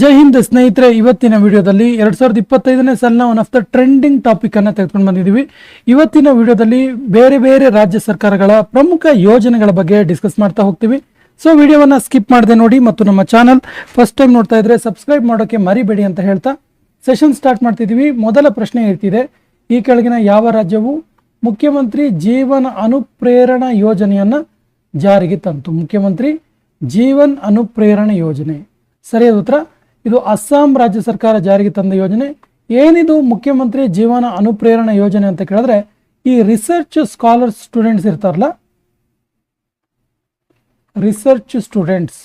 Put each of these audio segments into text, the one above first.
ಜೈ ಹಿಂದ್ ಸ್ನೇಹಿತರೆ, ಇವತ್ತಿನ ವಿಡಿಯೋದಲ್ಲಿ ಎರಡ್ ಸಾವಿರದ ಇಪ್ಪತ್ತೈದನೇ ಸಾಲಿನ one of the trending topic ಅನ್ನ ತೆಗೆದುಕೊಂಡು ಬಂದಿದ್ದೀವಿ. ಇವತ್ತಿನ ವಿಡಿಯೋದಲ್ಲಿ ಬೇರೆ ಬೇರೆ ರಾಜ್ಯ ಸರ್ಕಾರಗಳ ಪ್ರಮುಖ ಯೋಜನೆಗಳ ಬಗ್ಗೆ ಡಿಸ್ಕಸ್ ಮಾಡ್ತಾ ಹೋಗ್ತೀವಿ. ಸೊ ವಿಡಿಯೋವನ್ನ ಸ್ಕಿಪ್ ಮಾಡದೆ ನೋಡಿ ಮತ್ತು ನಮ್ಮ ಚಾನಲ್ ಫಸ್ಟ್ ಟೈಮ್ ನೋಡ್ತಾ ಇದ್ರೆ ಸಬ್ಸ್ಕ್ರೈಬ್ ಮಾಡೋಕೆ ಮರಿಬೇಡಿ ಅಂತ ಹೇಳ್ತಾ ಸೆಷನ್ ಸ್ಟಾರ್ಟ್ ಮಾಡ್ತಿದ್ದೀವಿ. ಮೊದಲ ಪ್ರಶ್ನೆ ಇರ್ತಿದೆ ಈ ಕೆಳಗಿನ ಯಾವ ರಾಜ್ಯವು ಮುಖ್ಯಮಂತ್ರಿ ಜೀವನ ಅನುಪ್ರೇರಣಾ ಯೋಜನೆಯನ್ನ ಜಾರಿಗೆ ತಂತು? ಮುಖ್ಯಮಂತ್ರಿ ಜೀವನ್ ಅನುಪ್ರೇರಣೆ ಯೋಜನೆ. ಸರಿಯಾದ ಉತ್ತರ? ಇದು ಅಸ್ಸಾಂ ರಾಜ್ಯ ಸರ್ಕಾರ ಜಾರಿಗೆ ತಂದ ಯೋಜನೆ. ಏನಿದು ಮುಖ್ಯಮಂತ್ರಿ ಜೀವನ ಅನುಪ್ರೇರಣಾ ಯೋಜನೆ ಅಂತ ಕೇಳಿದ್ರೆ, ಈ ರಿಸರ್ಚ್ ಸ್ಕಾಲರ್ಸ್ ಸ್ಟೂಡೆಂಟ್ಸ್ ಇರ್ತಾರಲ್ಲ? ರಿಸರ್ಚ್ ಸ್ಟೂಡೆಂಟ್ಸ್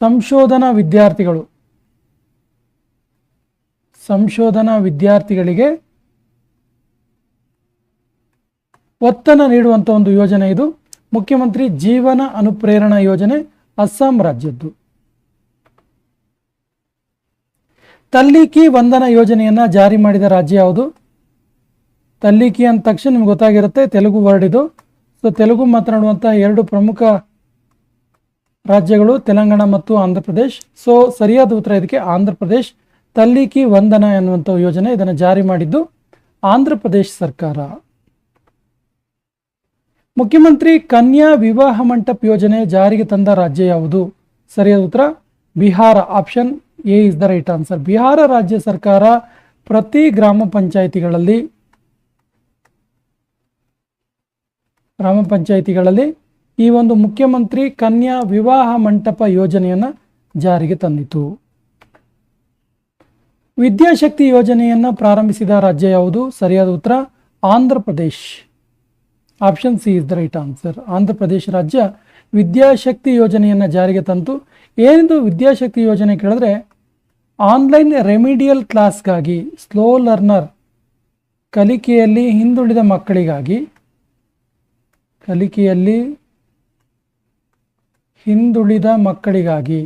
ಸಂಶೋಧನಾ ವಿದ್ಯಾರ್ಥಿಗಳು. ಸಂಶೋಧನಾ ವಿದ್ಯಾರ್ಥಿಗಳಿಗೆ ಒತ್ತನ್ನು ನೀಡುವಂಥ ಒಂದು ಯೋಜನೆ ಇದು. ಮುಖ್ಯಮಂತ್ರಿ ಜೀವನ ಅನುಪ್ರೇರಣಾ ಯೋಜನೆ ಅಸ್ಸಾಂ ರಾಜ್ಯದ್ದು. ತಲ್ಲೀಕಿ ವಂದನ ಯೋಜನೆಯನ್ನ ಜಾರಿ ಮಾಡಿದ ರಾಜ್ಯ ಯಾವುದು? ತಲ್ಲಿಕಿ ಅಂದ ತಕ್ಷಣ ನಿಮ್ಗೆ ಗೊತ್ತಾಗಿರುತ್ತೆ, ತೆಲುಗು ವರ್ಡ್ ಇದು. ಸೊ ತೆಲುಗು ಮಾತನಾಡುವಂಥ ಎರಡು ಪ್ರಮುಖ ರಾಜ್ಯಗಳು ತೆಲಂಗಾಣ ಮತ್ತು ಆಂಧ್ರ ಪ್ರದೇಶ್. ಸೊ ಸರಿಯಾದ ಉತ್ತರ ಇದಕ್ಕೆ ಆಂಧ್ರ ಪ್ರದೇಶ್. ತಲ್ಲಿಕಿ ವಂದನ ಎನ್ನುವಂಥ ಯೋಜನೆ ಇದನ್ನು ಜಾರಿ ಮಾಡಿದ್ದು ಆಂಧ್ರ ಪ್ರದೇಶ್ ಸರ್ಕಾರ. ಮುಖ್ಯಮಂತ್ರಿ ಕನ್ಯಾ ವಿವಾಹ ಮಂಟಪ ಯೋಜನೆ ಜಾರಿಗೆ ತಂದ ರಾಜ್ಯ ಯಾವುದು? ಸರಿಯಾದ ಉತ್ತರ, Bihar. Option A is the right answer. Bihar ರಾಜ್ಯ ಸರ್ಕಾರ ಪ್ರತಿ ಗ್ರಾಮ ಪಂಚಾಯಿತಿಗಳಲ್ಲಿ ಗ್ರಾಮ ಪಂಚಾಯಿತಿಗಳಲ್ಲಿ ಈ ಒಂದು ಮುಖ್ಯಮಂತ್ರಿ ಕನ್ಯಾ ವಿವಾಹ ಮಂಟಪ ಯೋಜನೆಯನ್ನು ಜಾರಿಗೆ ತಂದಿತು ವಿದ್ಯಾಶಕ್ತಿ ಯೋಜನೆಯನ್ನು ಪ್ರಾರಂಭಿಸಿದ ರಾಜ್ಯ ಯಾವುದು? ಸರಿಯಾದ ಉತ್ತರ, Andhra Pradesh. Option C is the right answer. Andhra Pradesh ರಾಜ್ಯ ವಿದ್ಯಾಶಕ್ತಿ ಯೋಜನೆಯನ್ನು ಜಾರಿಗೆ ತಂತು. ಏನಿದು ವಿದ್ಯಾಶಕ್ತಿ ಯೋಜನೆ ಕೇಳಿದ್ರೆ ಆನ್ಲೈನ್ ರೆಮಿಡಿಯಲ್ ಕ್ಲಾಸ್ಗಾಗಿ ಸ್ಲೋ ಲರ್ನರ್ ಕಲಿಕೆಯಲ್ಲಿ ಹಿಂದುಳಿದ ಮಕ್ಕಳಿಗಾಗಿ ಕಲಿಕೆಯಲ್ಲಿ ಹಿಂದುಳಿದ ಮಕ್ಕಳಿಗಾಗಿ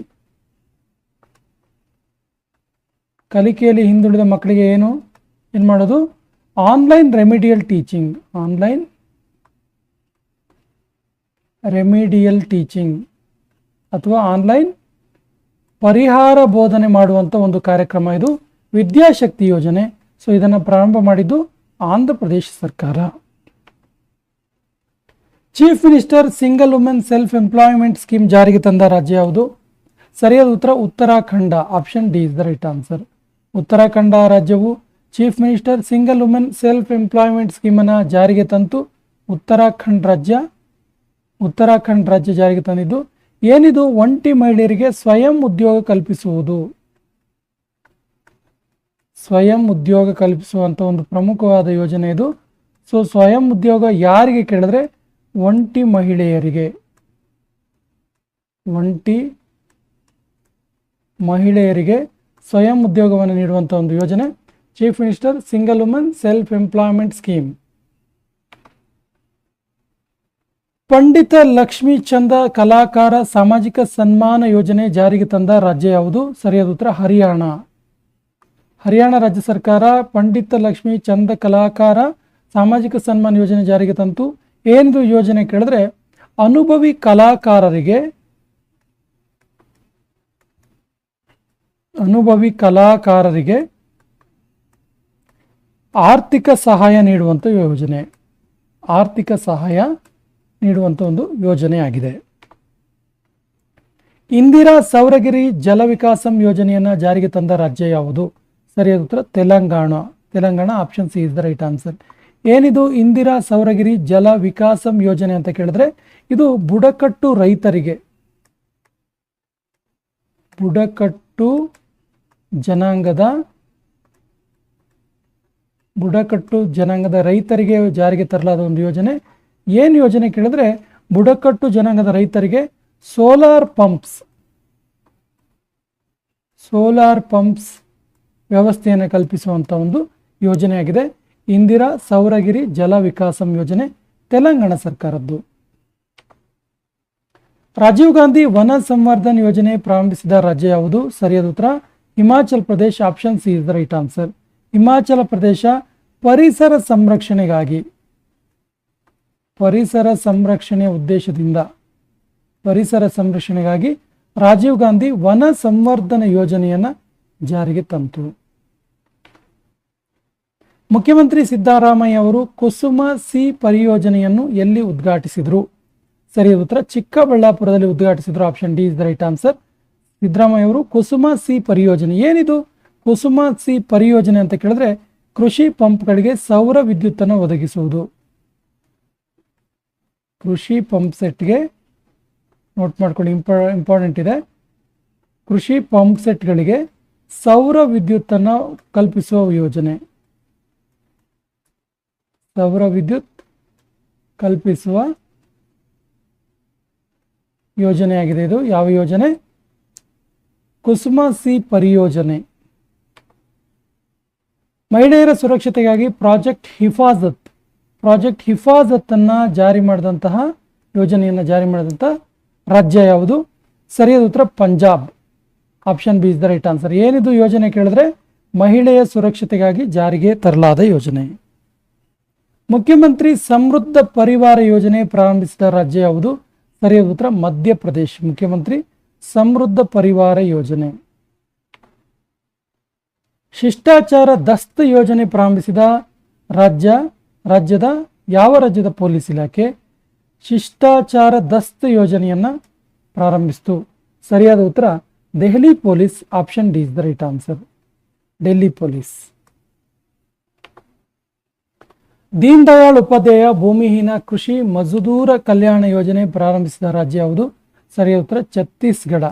ಕಲಿಕೆಯಲ್ಲಿ ಹಿಂದುಳಿದ ಮಕ್ಕಳಿಗೆ ಏನು? ಏನು ಮಾಡೋದು? Online remedial teaching, online remedial teaching ಅಥವಾ ಆನ್ಲೈನ್ ಪರಿಹಾರ ಬೋಧನೆ ಮಾಡುವಂಥ ಒಂದು ಕಾರ್ಯಕ್ರಮ ಇದು. ವಿದ್ಯಾಶಕ್ತಿ ಯೋಜನೆ. ಸೊ ಇದನ್ನು ಪ್ರಾರಂಭ ಮಾಡಿದ್ದು ಆಂಧ್ರ ಪ್ರದೇಶ ಸರ್ಕಾರ. Chief minister single women self employment scheme ಜಾರಿಗೆ ತಂದ ರಾಜ್ಯ ಯಾವುದು? ಸರಿಯಾದ ಉತ್ತರ Uttarakhand. Option D is the right answer Uttarakhand ರಾಜ್ಯವು chief minister single women self employment ಸ್ಕೀಮನ್ನು ಜಾರಿಗೆ ತಂತು ಉತ್ತರಾಖಂಡ್ ರಾಜ್ಯ. ಉತ್ತರಾಖಂಡ್ ರಾಜ್ಯ ಜಾರಿಗೆ ತಂದಿದ್ದು ಏನಿದು ಒಂಟಿ ಮಹಿಳೆಯರಿಗೆ ಸ್ವಯಂ ಉದ್ಯೋಗ ಕಲ್ಪಿಸುವುದು? ಸ್ವಯಂ ಉದ್ಯೋಗ ಕಲ್ಪಿಸುವಂಥ ಒಂದು ಪ್ರಮುಖವಾದ ಯೋಜನೆ ಇದು. ಸೊ ಸ್ವಯಂ ಉದ್ಯೋಗ ಯಾರಿಗೆ ಕೇಳಿದ್ರೆ ಒಂಟಿ ಮಹಿಳೆಯರಿಗೆ. ಒಂಟಿ ಮಹಿಳೆಯರಿಗೆ ಸ್ವಯಂ ಉದ್ಯೋಗವನ್ನು ನೀಡುವಂಥ ಒಂದು ಯೋಜನೆ. Chief minister single woman self employment scheme Pandit Lakshmi Chand ಕಲಾಕಾರ ಸಾಮಾಜಿಕ ಸನ್ಮಾನ ಯೋಜನೆ ಜಾರಿಗೆ ತಂದ ರಾಜ್ಯ ಯಾವುದು? ಸರಿಯಾದ ಉತ್ತರ ಹರಿಯಾಣ. ಹರಿಯಾಣ ರಾಜ್ಯ ಸರ್ಕಾರ ಪಂಡಿತ ಲಕ್ಷ್ಮೀ ಚಂದ ಕಲಾಕಾರ ಸಾಮಾಜಿಕ ಸನ್ಮಾನ ಯೋಜನೆ ಜಾರಿಗೆ ತಂತು. ಏನಿದು ಯೋಜನೆ ಕೇಳಿದ್ರೆ ಅನುಭವಿ ಕಲಾಕಾರರಿಗೆ ಅನುಭವಿ ಕಲಾಕಾರರಿಗೆ ಆರ್ಥಿಕ ಸಹಾಯ ನೀಡುವಂಥ ಯೋಜನೆ. ಆರ್ಥಿಕ ಸಹಾಯ ನೀಡುವಂಥ ಒಂದು ಯೋಜನೆಯಾಗಿದೆ. ಇಂದಿರಾ ಸೌರಗಿರಿ ಜಲ ವಿಕಾಸಂ ಯೋಜನೆಯನ್ನು ಜಾರಿಗೆ ತಂದ ರಾಜ್ಯ ಯಾವುದು? ಸರಿಯಾದ ಉತ್ತರ Telangana. Telangana option C is the right answer ಏನಿದು ಇಂದಿರಾ ಸೌರಗಿರಿ ಜಲ ವಿಕಾಸಂ ಯೋಜನೆ ಅಂತ ಕೇಳಿದ್ರೆ, ಇದು ಬುಡಕಟ್ಟು ರೈತರಿಗೆ. ಬುಡಕಟ್ಟು ಜನಾಂಗದ ಬುಡಕಟ್ಟು ಜನಾಂಗದ ರೈತರಿಗೆ ಜಾರಿಗೆ ತರಲಾದ ಒಂದು ಯೋಜನೆ. ಏನು ಯೋಜನೆ ಕೇಳಿದ್ರೆ ಬುಡಕಟ್ಟು ಜನಾಂಗದ ರೈತರಿಗೆ ಸೋಲಾರ್ ಪಂಪ್ಸ್. ಸೋಲಾರ್ ಪಂಪ್ಸ್ ವ್ಯವಸ್ಥೆಯನ್ನು ಕಲ್ಪಿಸುವಂಥ ಒಂದು ಯೋಜನೆಯಾಗಿದೆ. ಇಂದಿರಾ ಸೌರಗಿರಿ ಜಲ ವಿಕಾಸಂ ಯೋಜನೆ ತೆಲಂಗಾಣ ಸರ್ಕಾರದ್ದು. ರಾಜೀವ್ ಗಾಂಧಿ ವನ ಸಂವರ್ಧನ್ ಯೋಜನೆ ಪ್ರಾರಂಭಿಸಿದ ರಾಜ್ಯ ಯಾವುದು? ಸರಿಯಾದ ಉತ್ತರ, Himachal Pradesh, option C is the right answer. Himachal Pradesh ಪರಿಸರ ಸಂರಕ್ಷಣೆಗಾಗಿ. ಪರಿಸರ ಸಂರಕ್ಷಣೆಯ ಉದ್ದೇಶದಿಂದ, ಪರಿಸರ ಸಂರಕ್ಷಣೆಗಾಗಿ ರಾಜೀವ್ ಗಾಂಧಿ ವನ ಸಂವರ್ಧನ ಯೋಜನೆಯನ್ನ ಜಾರಿಗೆ ತಂತು. ಮುಖ್ಯಮಂತ್ರಿ ಸಿದ್ದರಾಮಯ್ಯ ಅವರು ಕುಸುಮ ಸಿ ಪರಿಯೋಜನೆಯನ್ನು ಎಲ್ಲಿ ಉದ್ಘಾಟಿಸಿದರು? ಸರಿ, ಉತ್ತರ ಚಿಕ್ಕಬಳ್ಳಾಪುರದಲ್ಲಿ ಉದ್ಘಾಟಿಸಿದ್ರು option D is the right answer. Siddaramaiah ಅವರು ಕುಸುಮ ಸಿ ಪರಿಯೋಜನೆ ಏನಿದು? ಕುಸುಮ ಸಿ ಪರಿಯೋಜನೆ ಅಂತ ಕೇಳಿದ್ರೆ ಕೃಷಿ ಪಂಪ್ಗಳಿಗೆ ಸೌರ ವಿದ್ಯುತ್ತನ್ನು ಒದಗಿಸುವುದು. ಕೃಷಿ ಪಂಪ್ ಸೆಟ್ಗೆ ನೋಟ್ ಮಾಡ್ಕೊಳ್ಳಿ ಇಂಪ ಇಂಪಾರ್ಟೆಂಟ್ ಇದೆ. ಕೃಷಿ ಪಂಪ್ ಸೆಟ್ಗಳಿಗೆ ಸೌರ ವಿದ್ಯುತ್ತನ್ನು ಕಲ್ಪಿಸುವ ಯೋಜನೆ. ಸೌರ ವಿದ್ಯುತ್ ಕಲ್ಪಿಸುವ ಯೋಜನೆಯಾಗಿದೆ ಇದು. ಯಾವ ಯೋಜನೆ? ಕುಸುಮ ಸಿ ಪರಿಯೋಜನೆ. ಮಹಿಳೆಯರ ಸುರಕ್ಷತೆಗಾಗಿ ಪ್ರಾಜೆಕ್ಟ್ ಹಿಫಾಜತ್ ಪ್ರಾಜೆಕ್ಟ್ ಹಿಫಾಜತ್ ಅನ್ನ ಜಾರಿ ಮಾಡಿದಂತಹ, ಯೋಜನೆಯನ್ನು ಜಾರಿ ಮಾಡಿದಂತಹ ರಾಜ್ಯ ಯಾವುದು? ಸರಿಯಾದ ಉತ್ತರ Punjab. Option B is the right answer ಏನಿದು ಯೋಜನೆ ಕೇಳಿದ್ರೆ, ಮಹಿಳೆಯ ಸುರಕ್ಷತೆಗಾಗಿ ಜಾರಿಗೆ ತರಲಾದ ಯೋಜನೆ. ಮುಖ್ಯಮಂತ್ರಿ ಸಮೃದ್ಧ ಪರಿವಾರ ಯೋಜನೆ ಪ್ರಾರಂಭಿಸಿದ ರಾಜ್ಯ ಯಾವುದು? ಸರಿಯಾದ ಉತ್ತರ ಮಧ್ಯಪ್ರದೇಶ್. ಮುಖ್ಯಮಂತ್ರಿ ಸಮೃದ್ಧ ಪರಿವಾರ ಯೋಜನೆ. ಶಿಷ್ಟಾಚಾರ ದಸ್ತ ಯೋಜನೆ ಪ್ರಾರಂಭಿಸಿದ ರಾಜ್ಯ ರಾಜ್ಯದ ಯಾವ ರಾಜ್ಯದ ಪೊಲೀಸ್ ಇಲಾಖೆ ಶಿಷ್ಟಾಚಾರ ದಸ್ತ್ ಯೋಜನೆಯನ್ನ ಪ್ರಾರಂಭಿಸಿತು? ಸರಿಯಾದ ಉತ್ತರ, Delhi police option D is the right answer. Delhi police. Deen Dayal Upadhyaya ಭೂಮಿಹೀನ ಕೃಷಿ ಮಜದೂರ ಕಲ್ಯಾಣ ಯೋಜನೆ ಪ್ರಾರಂಭಿಸಿದ ರಾಜ್ಯ ಯಾವುದು? ಸರಿಯಾದ ಉತ್ತರ, Chhattisgarh.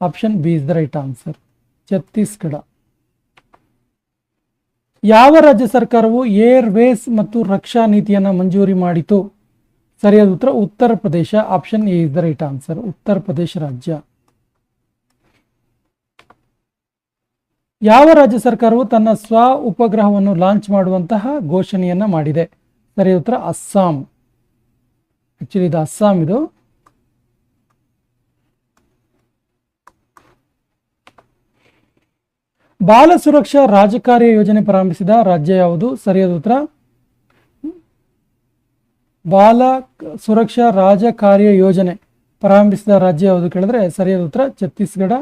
Option B is the right answer. Chhattisgarh. ಯಾವ ರಾಜ್ಯ ಸರ್ಕಾರವು ಏರ್ ವೇಸ್ ಮತ್ತು ರಕ್ಷಾ ನೀತಿಯನ್ನು ಮಂಜೂರಿ ಮಾಡಿತು? ಸರಿಯಾದ ಉತ್ತರ Uttar Pradesh option A is the right answer Uttar Pradesh ರಾಜ್ಯ. ಯಾವ ರಾಜ್ಯ ಸರ್ಕಾರವು ತನ್ನ ಸ್ವ ಉಪಗ್ರಹವನ್ನು ಲಾಂಚ್ ಮಾಡುವಂತಹ ಘೋಷಣೆಯನ್ನ ಮಾಡಿದೆ? ಸರಿಯಾದ ಉತ್ತರ ಅಸ್ಸಾಂ. ಆಕ್ಚುಲಿ ಇದು ಅಸ್ಸಾಂ ಇದು. ಬಾಲ ಸುರಕ್ಷಾ ರಾಜಕಾರ್ಯ ಯೋಜನೆ ಪ್ರಾರಂಭಿಸಿದ ರಾಜ್ಯ ಯಾವುದು? ಸರಿಯಾದ ಉತ್ತರ? ಬಾಲ ಸುರಕ್ಷಾ ರಾಜಕಾರ್ಯ ಯೋಜನೆ ಪ್ರಾರಂಭಿಸಿದ ರಾಜ್ಯ ಯಾವುದು ಕೇಳಿದ್ರೆ ಸರಿಯಾದ ಉತ್ತರ Chhattisgarh.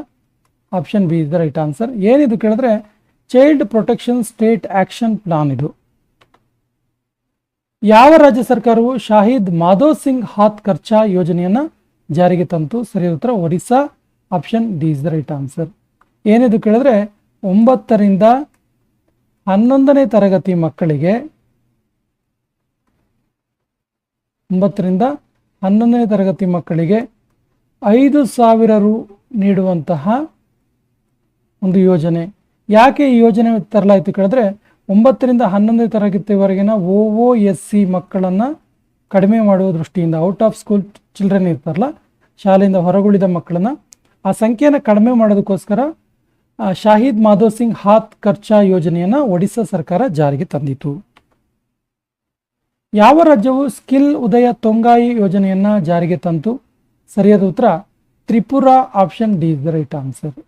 Option B is the right answer. ಏನಿದು ಕೇಳಿದ್ರೆ child protection state action plan ಇದು. ಯಾವ ರಾಜ್ಯ ಸರ್ಕಾರವು ಶಾಹಿದ್ ಮಾಧವ್ ಸಿಂಗ್ ಹಾತ್ ಖರ್ಚಾ ಯೋಜನೆಯನ್ನ ಜಾರಿಗೆ ತಂತು? ಸರಿಯಾದ ಉತ್ತರ Orissa. Option D is the right answer. ಏನಿದು ಕೇಳಿದ್ರೆ ಒಂಬತ್ತರಿಂದ ಹನ್ನೊಂದನೇ ತರಗತಿ ಮಕ್ಕಳಿಗೆ ಒಂಬತ್ತರಿಂದ ಹನ್ನೊಂದನೇ ತರಗತಿ ಮಕ್ಕಳಿಗೆ ಐದು ಸಾವಿರ ರು ನೀಡುವಂತಹ ಒಂದು ಯೋಜನೆ. ಯಾಕೆ ಈ ಯೋಜನೆ ತರಲಾಯಿತು ಕೇಳಿದ್ರೆ ಒಂಬತ್ತರಿಂದ ಹನ್ನೊಂದನೇ ತರಗತಿವರೆಗಿನ ಓ ಒ ಎಸ್ ಸಿ ಮಕ್ಕಳನ್ನು ಕಡಿಮೆ ಮಾಡುವ ದೃಷ್ಟಿಯಿಂದ ಔಟ್ ಆಫ್ ಸ್ಕೂಲ್ ಚಿಲ್ಡ್ರನ್ ಇರ್ತಾರಲ್ಲ, ಶಾಲೆಯಿಂದ ಹೊರಗುಳಿದ ಮಕ್ಕಳನ್ನು ಆ ಸಂಖ್ಯೆಯನ್ನು ಕಡಿಮೆ ಮಾಡೋದಕ್ಕೋಸ್ಕರ ಶಾಹಿದ್ ಮಾಧವ್ ಸಿಂಗ್ ಹಾತ್ ಖರ್ಚಾ ಯೋಜನೆಯನ್ನು ಒಡಿಶಾ ಸರ್ಕಾರ ಜಾರಿಗೆ ತಂದಿತು ಯಾವ ರಾಜ್ಯವು ಸ್ಕಿಲ್ ಉದಯ ತೊಂಗಾಯಿ ಯೋಜನೆಯನ್ನ ಜಾರಿಗೆ ತಂತು? ಸರಿಯಾದ ಉತ್ತರ, Tripura option D is the right answer.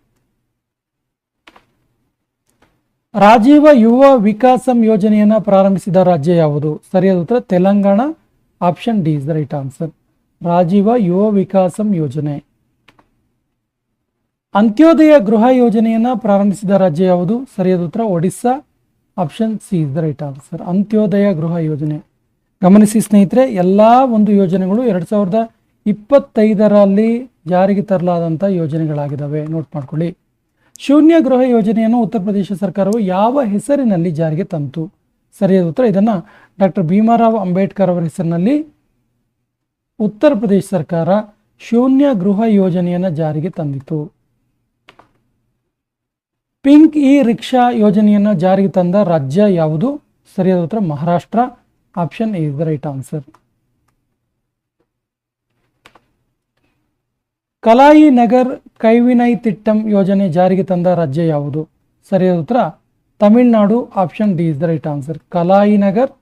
Rajiv Yuva Vikasam ಯೋಜನೆಯನ್ನ ಪ್ರಾರಂಭಿಸಿದ ರಾಜ್ಯ ಯಾವುದು? ಸರಿಯಾದ ಉತ್ತರ, Telangana option D is the right answer. Rajiv Yuva Vikasam ಯೋಜನೆ. ಅಂತ್ಯೋದಯ ಗೃಹ ಯೋಜನೆಯನ್ನು ಪ್ರಾರಂಭಿಸಿದ ರಾಜ್ಯ ಯಾವುದು? ಸರಿಯಾದ ಉತ್ತರ Odisha. Option C is the right answer Antyodaya Griha ಯೋಜನೆ. ಗಮನಿಸಿ ಸ್ನೇಹಿತರೆ, ಎಲ್ಲ ಒಂದು ಯೋಜನೆಗಳು ಎರಡು ಸಾವಿರದ ಇಪ್ಪತ್ತೈದರಲ್ಲಿ ಜಾರಿಗೆ ತರಲಾದಂಥ ಯೋಜನೆಗಳಾಗಿದ್ದಾವೆ ನೋಟ್ ಮಾಡ್ಕೊಳ್ಳಿ. ಶೂನ್ಯ ಗೃಹ ಯೋಜನೆಯನ್ನು ಉತ್ತರ ಪ್ರದೇಶ ಸರ್ಕಾರವು ಯಾವ ಹೆಸರಿನಲ್ಲಿ ಜಾರಿಗೆ ತಂತು? ಸರಿಯಾದ ಉತ್ತರ ಇದನ್ನು ಡಾಕ್ಟರ್ ಭೀಮಾರಾವ್ ಅಂಬೇಡ್ಕರ್ ಅವರ ಹೆಸರಿನಲ್ಲಿ ಉತ್ತರ ಪ್ರದೇಶ ಸರ್ಕಾರ ಶೂನ್ಯ ಗೃಹ ಯೋಜನೆಯನ್ನು ಜಾರಿಗೆ ತಂದಿತು ಪಿಂಕ್ ಇ ರಿಕ್ಷಾ ಯೋಜನೆಯನ್ನು ಜಾರಿಗೆ ತಂದ ರಾಜ್ಯ ಯಾವುದು? ಸರಿಯಾದ ಉತ್ತರ Maharashtra. Option is the right answer. Kalaignar Kaivinai Thittam ಯೋಜನೆ ಜಾರಿಗೆ ತಂದ ರಾಜ್ಯ ಯಾವುದು? ಸರಿಯಾದ ಉತ್ತರ Tamil Nadu. Option D is the right answer. Kalaignar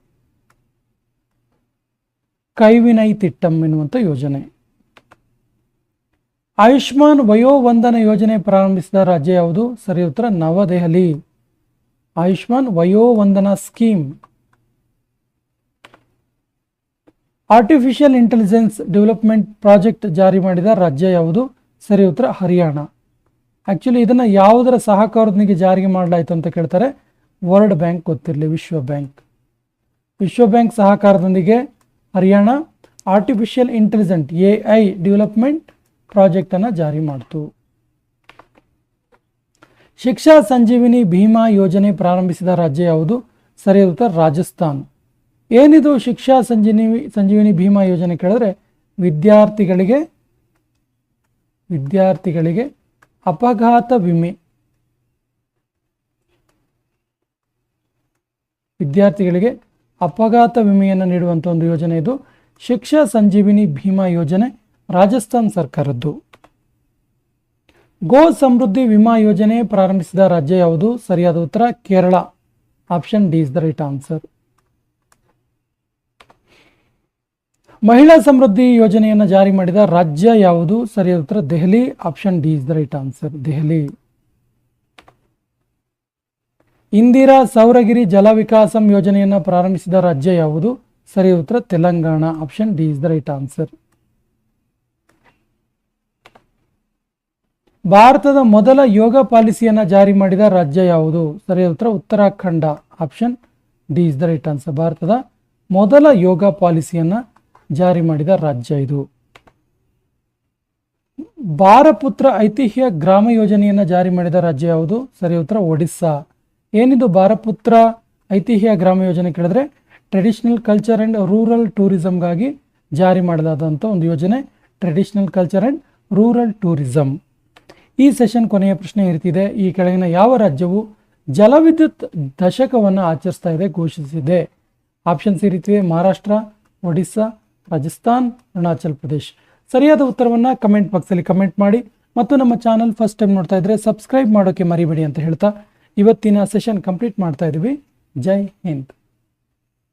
Kaivinai Thittam ಎನ್ನುವಂಥ ಯೋಜನೆ. ಆಯುಷ್ಮಾನ್ ವಯೋವಂದನ ಯೋಜನೆ ಪ್ರಾರಂಭಿಸಿದ ರಾಜ್ಯ ಯಾವುದು? ಸರಿ ಉತ್ತರ, New Delhi. Ayushman Vayo Vandana scheme. Artificial intelligence development project ಜಾರಿ ಮಾಡಿದ ರಾಜ್ಯ ಯಾವುದು? ಸರಿ ಉತ್ತರ, ಹರಿಯಾಣ. ಆ್ಯಕ್ಚುಲಿ ಇದನ್ನು ಯಾವುದರ ಸಹಕಾರದೊಂದಿಗೆ ಜಾರಿಗೆ ಮಾಡಲಾಯಿತು ಅಂತ ಕೇಳ್ತಾರೆ. ವರ್ಲ್ಡ್ ಬ್ಯಾಂಕ್ ಗೊತ್ತಿರಲಿ, ವಿಶ್ವ ಬ್ಯಾಂಕ್. ವಿಶ್ವ ಬ್ಯಾಂಕ್ ಸಹಕಾರದೊಂದಿಗೆ Haryana. Artificial intelligent A I development ಪ್ರಾಜೆಕ್ಟನ್ನು ಜಾರಿ ಮಾಡಿತು. ಶಿಕ್ಷಾ ಸಂಜೀವಿನಿ ಭೀಮಾ ಯೋಜನೆ ಪ್ರಾರಂಭಿಸಿದ ರಾಜ್ಯ ಯಾವುದು? ಸರಿಯಾದ ಉತ್ತರ ರಾಜಸ್ಥಾನ್. ಏನಿದು ಶಿಕ್ಷಾ ಸಂಜೀವಿನಿ ಸಂಜೀವಿನಿ ಭೀಮಾ ಯೋಜನೆ ಕೇಳಿದ್ರೆ, ವಿದ್ಯಾರ್ಥಿಗಳಿಗೆ ವಿದ್ಯಾರ್ಥಿಗಳಿಗೆ ಅಪಘಾತ ವಿಮೆ. ವಿದ್ಯಾರ್ಥಿಗಳಿಗೆ ಅಪಘಾತ ವಿಮೆಯನ್ನು ನೀಡುವಂಥ ಒಂದು ಯೋಜನೆ ಇದು. ಶಿಕ್ಷಾ ಸಂಜೀವಿನಿ ಭೀಮಾ ಯೋಜನೆ ರಾಜಸ್ಥಾನ್ ಸರ್ಕಾರದ್ದು. ಗೋ ಸಮೃದ್ಧಿ ವಿಮಾ ಯೋಜನೆ ಪ್ರಾರಂಭಿಸಿದ ರಾಜ್ಯ ಯಾವುದು? ಸರಿಯಾದ ಉತ್ತರ, Kerala. Option D is the right answer. Mahila Samriddhi ಯೋಜನೆಯನ್ನು ಜಾರಿ ಮಾಡಿದ ರಾಜ್ಯ ಯಾವುದು? ಸರಿಯಾದ ಉತ್ತರ, Delhi. Option D is the right answer, Delhi. Indira Sauragiri Jala Vikasam ಯೋಜನೆಯನ್ನು ಪ್ರಾರಂಭಿಸಿದ ರಾಜ್ಯ ಯಾವುದು? ಸರಿಯಾದ ಉತ್ತರ, Telangana. Option D is the right answer. ಭಾರತದ ಮೊದಲ ಯೋಗ ಪಾಲಿಸಿಯನ್ನು ಜಾರಿ ಮಾಡಿದ ರಾಜ್ಯ ಯಾವುದು? ಸರಿಯಾದ ಉತ್ತರ Uttarakhand. Option D is the right answer. ಭಾರತದ ಮೊದಲ ಯೋಗ ಪಾಲಿಸಿಯನ್ನು ಜಾರಿ ಮಾಡಿದ ರಾಜ್ಯ ಇದು. ಬಾರಪುತ್ರ ಐತಿಹ್ಯ ಗ್ರಾಮ ಯೋಜನೆಯನ್ನು ಜಾರಿ ಮಾಡಿದ ರಾಜ್ಯ ಯಾವುದು? ಸರಿ ಉತ್ತರ ಒಡಿಸ್ಸಾ. ಏನಿದು ಬಾರಪುತ್ರ ಐತಿಹ್ಯ ಗ್ರಾಮ ಯೋಜನೆ ಕೇಳಿದ್ರೆ ಟ್ರೆಡಿಷನಲ್ ಕಲ್ಚರ್ ಆ್ಯಂಡ್ ರೂರಲ್ ಟೂರಿಸಮ್ಗಾಗಿ ಜಾರಿ ಮಾಡಲಾದಂಥ ಒಂದು ಯೋಜನೆ. Traditional culture and rural tourism ಈ ಸೆಷನ್ ಕೊನೆಯ ಪ್ರಶ್ನೆ ಇರ್ತಿದೆ. ಈ ಕೆಳಗಿನ ಯಾವ ರಾಜ್ಯವು ಜಲವಿದ್ಯುತ್ ದಶಕವನ್ನು ಆಚರಿಸ್ತಾ ಇದೆ, ಘೋಷಿಸಿದೆ? ಆಪ್ಷನ್ಸ್ ಈ ರೀತಿವೆ ಮಹಾರಾಷ್ಟ್ರ, ಒಡಿಸ್ಸಾ, ರಾಜಸ್ಥಾನ್, ಅರುಣಾಚಲ್ ಪ್ರದೇಶ್. ಸರಿಯಾದ ಉತ್ತರವನ್ನು ಕಮೆಂಟ್ ಬಾಕ್ಸಲ್ಲಿ ಕಮೆಂಟ್ ಮಾಡಿ ಮತ್ತು ನಮ್ಮ ಚಾನಲ್ ಫಸ್ಟ್ ಟೈಮ್ ನೋಡ್ತಾ ಇದ್ರೆ ಸಬ್ಸ್ಕ್ರೈಬ್ ಮಾಡೋಕ್ಕೆ ಮರಿಬೇಡಿ ಅಂತ ಹೇಳ್ತಾ ಇವತ್ತಿನ ಸೆಷನ್ ಕಂಪ್ಲೀಟ್ ಮಾಡ್ತಾ ಇದ್ದೀವಿ ಜೈ ಹಿಂದ್.